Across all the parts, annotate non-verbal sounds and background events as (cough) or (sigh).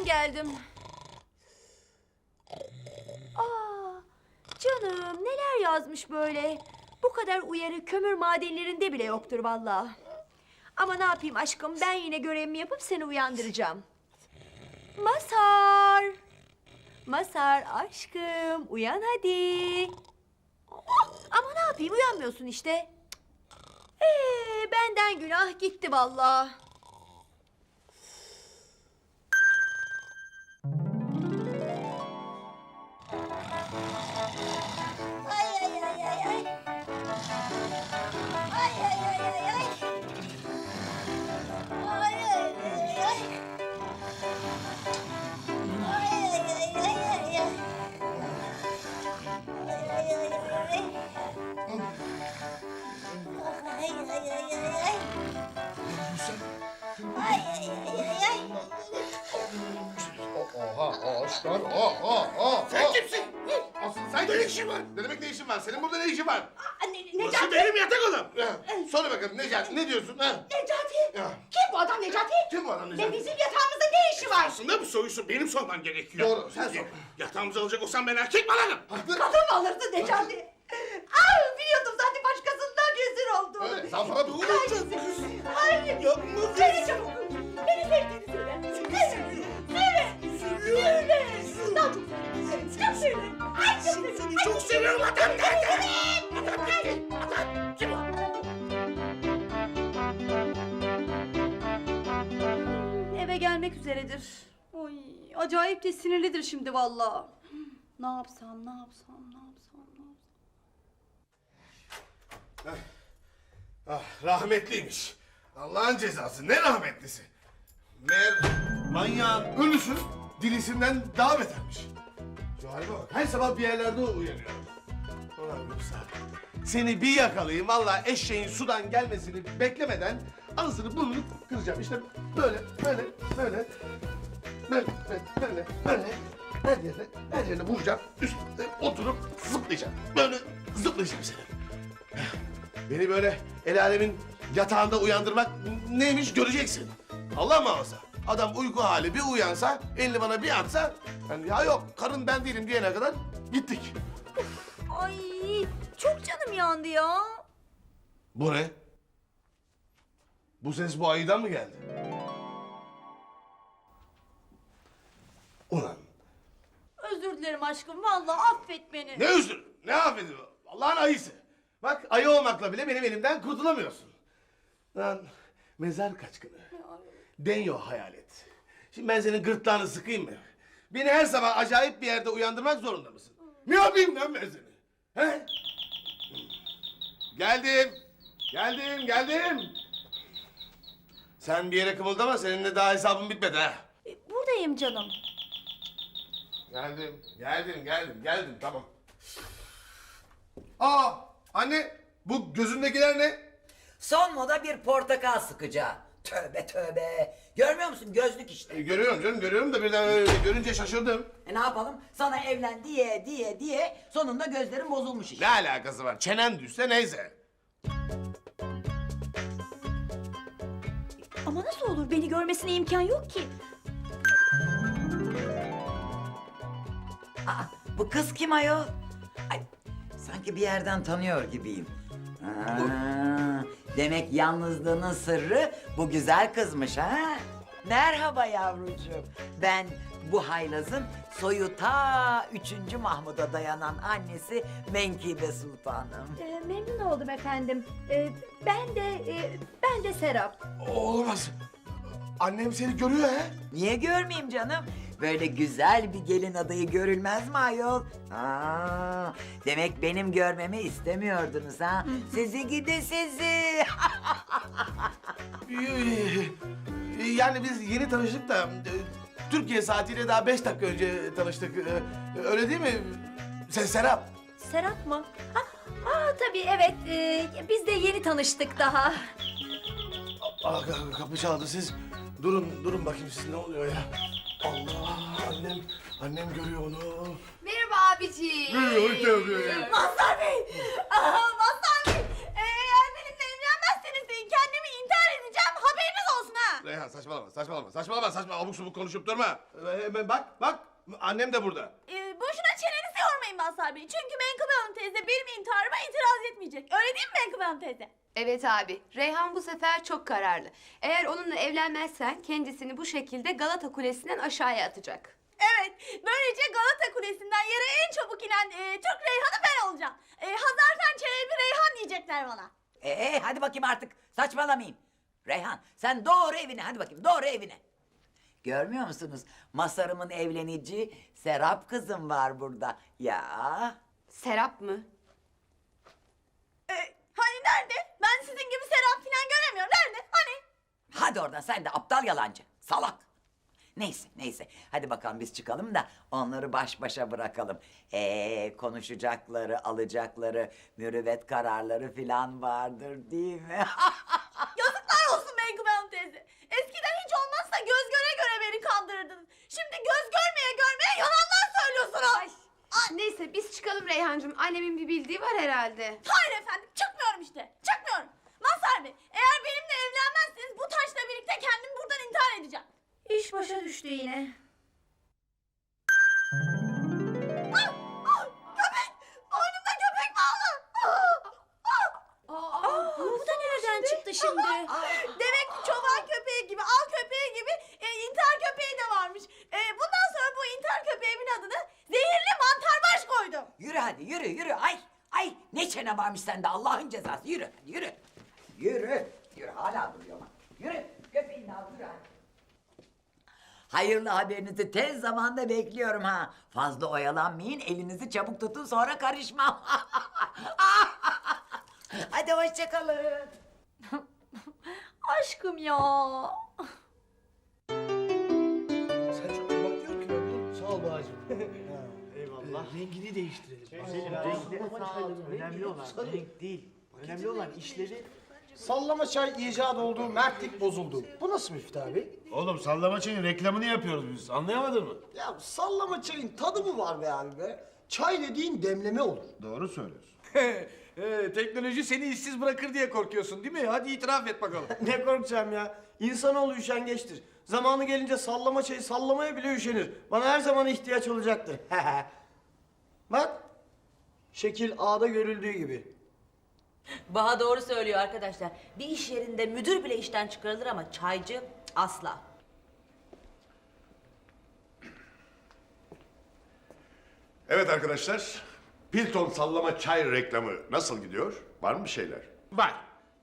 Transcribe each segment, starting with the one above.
ben geldim. Aa, canım neler yazmış böyle. Bu kadar uyarı kömür madenlerinde bile yoktur vallahi. Ama ne yapayım aşkım ben yine görevimi yapıp seni uyandıracağım. Masar. Masar aşkım uyan hadi. Ama ne yapayım uyanmıyorsun işte. Ee, benden günah gitti vallahi. Ay ay ay ay ay. Ay ay ay. Oha, ağaçlar, aa, aa, aa. Sen kimsin? Asıl sen ne kimsin? işin var? Ne demek ne işin var? Senin burada ne işin var? Burası Necati, benim yatak odam. Ha, Söyle bakalım Necati, ne diyorsun? Ha? Necati. Ya. Kim bu adam Necati? Kim bu adam Ve Necati? bizim yatağımızda ne işi var? Aslında bu soruyu benim sormam gerekiyor. Doğru, sen sor. Yatağımızı alacak olsam ben erkek mi alırım? Haklı. Kadın mı alırsın Necati? Öyle, sen bana doğru Hayır. Yapma. Söyle çabuk. Beni sevdiğini söyle. Söyle. Söyle. Söyle. Daha çok söyle. Çok söyle. Ay çok söyle. Seni çok seviyorum adam? Adam? Adam kim o? Eve gelmek üzeredir. Oy, acayip de sinirlidir şimdi vallahi. Ne yapsam, ne yapsam, ne yapsam, ne yapsam. Ah, rahmetliymiş. Allah'ın cezası, ne rahmetlisi. Meğer manyağın ölüsü dirisinden daha betermiş. Şu halime bak, her sabah bir yerlerde uyanıyor. Ulan Ruslar, seni bir yakalayayım, vallahi eşeğin sudan gelmesini beklemeden ağzını burnunu kıracağım. İşte böyle, böyle, böyle, böyle, böyle, böyle. Her yerine, her yerine vuracağım, üstüne oturup zıplayacağım. Böyle zıplayacağım seni. Beni böyle el alemin yatağında uyandırmak neymiş göreceksin. Allah muhafaza. Adam uyku hali bir uyansa, elini bana bir atsa... Ben, ya yok, karın ben değilim diyene kadar gittik. Ay, çok canım yandı ya. Bu ne? Bu ses bu ayıdan mı geldi? Ulan Özür dilerim aşkım, vallahi affet beni. ne özür, ne affedin Allah'ın ayısı. Bak ayı olmakla bile benim elimden kurtulamıyorsun. Lan mezar kaçkını. Denyo hayalet. Şimdi ben senin gırtlağını sıkayım mı? Beni her sabah acayip bir yerde uyandırmak zorunda mısın? Ne yapayım lan ben seni? He? Geldim. Geldim, geldim. Sen bir yere kımıldama, seninle daha hesabım bitmedi ha. E, Buradayım canım. Geldim, geldim, geldim, geldim, tamam. Aa, anne, bu gözündekiler ne? Son moda bir portakal sıkacağı. Tövbe tövbe. Görmüyor musun? Gözlük işte. E, görüyorum canım, görüyorum da birden öyle görünce şaşırdım. E ne yapalım? Sana evlen diye diye diye sonunda gözlerin bozulmuş işte. Ne alakası var? Çenen düşse neyse. Ama nasıl olur? Beni görmesine imkan yok ki. Aa, bu kız kim ayol? Sanki bir yerden tanıyor gibiyim. Aa, demek yalnızlığının sırrı bu güzel kızmış ha? Merhaba yavrucuğum. Ben bu haylazın soyu ta 3. Mahmud'a dayanan annesi Menkibe Sultanım. E, memnun oldum efendim. E, ben de, e, ben de Serap. Olmaz. Annem seni görüyor ha. Niye görmeyeyim canım? Böyle güzel bir gelin adayı görülmez mi ayol? Aa, demek benim görmemi istemiyordunuz ha? Sizi gidi sizi. (laughs) Ee, Yani biz yeni tanıştık da e, Türkiye saatiyle daha beş dakika önce tanıştık. Ee, Öyle değil mi? Sen Serap. Serap mı? Ha, aa, tabii evet. E, biz de yeni tanıştık daha. Aa, ka- kapı çaldı siz. Durun, durun bakayım siz ne oluyor ya? Allah, annem, görüyor onu. Merhaba abiciğim. Görüyor, görüyor. Mazhar Bey! Aa, Mazhar Bey! Ee, Eğer benimle evlenmezseniz ben kendimi intihar edeceğim. Haberiniz olsun ha. Reyhan saçmalama saçmalama saçmalama saçma abuk subuk konuşup durma. Ee, Hemen bak bak annem de burada. Ee, boşuna çenenizi yormayın Mazhar Bey. Çünkü Menkıbe Hanım teyze benim intiharıma itiraz etmeyecek. Öyle değil mi Menkıbe Hanım teyze? Evet abi, Reyhan bu sefer çok kararlı. Eğer onunla evlenmezsen kendisini bu şekilde Galata Kulesi'nden aşağıya atacak. Evet, böylece Galata Kulesi'nden yere en çabuk inen e, Türk Reyhan'ı ben olacağım. E, Hazarfen Çelebi Reyhan diyecekler bana. Ee, hadi bakayım artık saçmalamayın. Reyhan sen doğru evine hadi bakayım doğru evine. Görmüyor musunuz? Masarımın evlenici Serap kızım var burada. Ya Serap mı? E, hani nerede? Ben sizin gibi Serap falan göremiyorum. Nerede? Hani? hadi oradan sen de aptal yalancı salak. Neyse neyse hadi bakalım biz çıkalım da onları baş başa bırakalım. Ee, konuşacakları alacakları mürüvvet kararları filan vardır değil mi? (laughs) Yazıklar olsun Menkıbe Hanım teyze. Eskiden hiç olmazsa göz göre göre beni kandırırdınız. Şimdi göz görmeye görmeye yalanlar söylüyorsunuz. Ay, neyse biz çıkalım Reyhancığım. Annemin bir bildiği var herhalde. Hayır efendim çıkmıyorum işte. Çıkmıyorum. Mazhar Bey eğer benimle evlenmezseniz bu taşla birlikte kendimi buradan intihar edeceğim. İş düştü yine. Ah, ah, köpek! Boynumda köpek bağlı. Ah. Aa, bu da nereden çıktı şimdi? Demek ki çoban köpeği gibi, av köpeği gibi e, intihar köpeği de varmış. E, bundan sonra bu intihar köpeğimin adını zehirli mantarbaş koydum. Yürü hadi yürü yürü ay ay ne çene varmış sende Allah'ın cezası yürü hadi yürü. Yürü yürü hala duruyor bak yürü köpeğini al yürü hadi. Hayırlı haberinizi tez zamanda bekliyorum ha. Fazla oyalanmayın elinizi çabuk tutun sonra karışmam. (laughs) hadi hoşçakalın. (laughs) Aşkım ya. Sen çok iyi bakıyor ki ben bunu. Sağ ol bağcığım. (laughs) Eyvallah. Rengini değiştirelim. Güzelim renkleri sağ ol. Önemli olan renk değil. Önemli olan işleri... Sallama çay icat oldu, mertlik bozuldu. Bu nasıl müftü abi? Oğlum sallama çayın reklamını yapıyoruz biz. Anlayamadın mı? Ya sallama çayın tadı mı var be abi be? Çay dediğin demleme olur. Doğru söylüyorsun. (laughs) Ee, teknoloji seni işsiz bırakır diye korkuyorsun değil mi? Hadi itiraf et bakalım. (laughs) ne korkacağım ya? İnsanoğlu üşengeçtir. Zamanı gelince sallama çayı sallamaya bile üşenir. Bana her zaman ihtiyaç olacaktır. (laughs) Bak. Şekil A'da görüldüğü gibi. (laughs) Baha doğru söylüyor arkadaşlar. Bir iş yerinde müdür bile işten çıkarılır ama çaycı asla. Evet arkadaşlar. Pilton sallama çay reklamı nasıl gidiyor? Var mı bir şeyler? Var.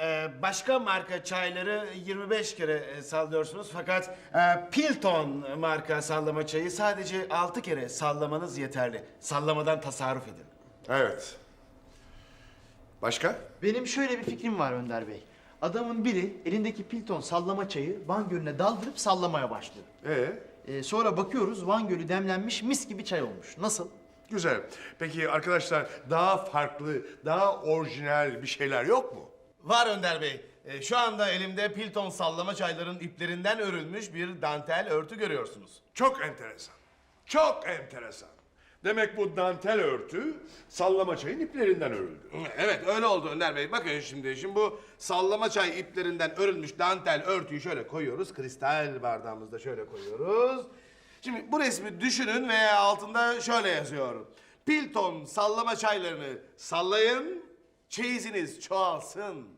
Ee, başka marka çayları 25 kere e, sallıyorsunuz fakat e, Pilton marka sallama çayı sadece 6 kere sallamanız yeterli. Sallamadan tasarruf edin. Evet. Başka? Benim şöyle bir fikrim var Önder Bey. Adamın biri elindeki Pilton sallama çayı Van Gölü'ne daldırıp sallamaya başlıyor. Ee, Ee, sonra bakıyoruz Van Gölü demlenmiş mis gibi çay olmuş. Nasıl? güzel. Peki arkadaşlar daha farklı, daha orijinal bir şeyler yok mu? Var Önder Bey. Ee, şu anda elimde Pilton sallama çayların iplerinden örülmüş bir dantel örtü görüyorsunuz. Çok enteresan. Çok enteresan. Demek bu dantel örtü sallama çayın iplerinden örüldü. Evet öyle oldu Önder Bey. Bakın şimdi, şimdi bu sallama çay iplerinden örülmüş dantel örtüyü şöyle koyuyoruz. Kristal bardağımızda şöyle koyuyoruz. Şimdi bu resmi düşünün ve altında şöyle yazıyor. Pilton sallama çaylarını sallayın, çeyiziniz çoğalsın.